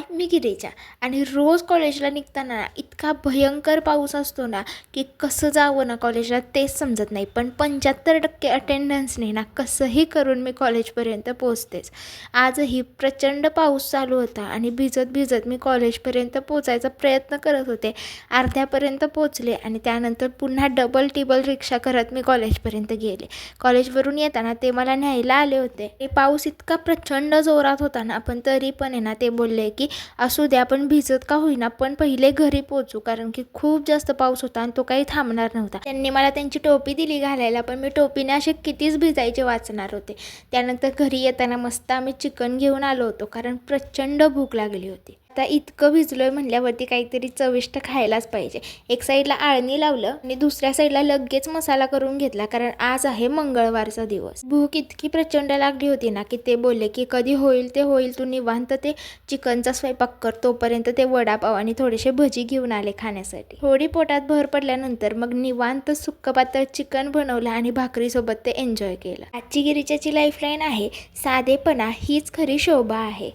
हाय मी गिरीजा आणि रोज कॉलेजला निघताना ना इतका भयंकर पाऊस असतो ना की कसं जावं ना कॉलेजला तेच समजत नाही. पण पंच्याहत्तर टक्के अटेंडन्सने ना कसंही करून मी कॉलेजपर्यंत पोचतेच आजही प्रचंड पाऊस चालू होता आणि भिजत भिजत मी कॉलेजपर्यंत पोचायचा प्रयत्न करत होते. अर्ध्यापर्यंत पोचले आणि त्यानंतर पुन्हा डबल टिबल रिक्षा करत मी कॉलेजपर्यंत गेले. कॉलेजवरून येताना ते मला न्यायला आले होते. ते पाऊस इतका प्रचंड जोरात होता ना पण तरी पण आहे ना ते बोलले की असू द्या आपण भिजत का होईना. पण पहिले घरी पोचू कारण की खूप जास्त पाऊस होता आणि तो काही थांबणार नव्हता. त्यांनी मला त्यांची टोपी दिली घालायला पण मी टोपीने असे कितीच भिजायचे वाचणार होते. त्यानंतर घरी येताना मस्त आम्ही चिकन घेऊन आलो होतो कारण प्रचंड भूक लागली होती. आता इतकं भिजलोय म्हणल्यावरती काहीतरी चविष्ट खायलाच पाहिजे. एक साईडला आळणी लावलं आणि दुसऱ्या साईडला लगेच मसाला करून घेतला कारण आज आहे मंगळवारचा दिवस. भूक इतकी प्रचंड लागली होती ना की ते बोलले की कधी होईल ते होईल तू निवांत ते चिकनचा स्वयंपाक कर तोपर्यंत ते वडापाव आणि थोडेसे भजी घेऊन आले खाण्यासाठी. थोडी पोटात भर पडल्यानंतर मग निवांत सुक्क पातळ चिकन बनवलं आणि भाकरीसोबत ते एन्जॉय केलं. आजची गिरीच्याची लाईफलाईन आहे साधेपणा हीच खरी शोभा आहे.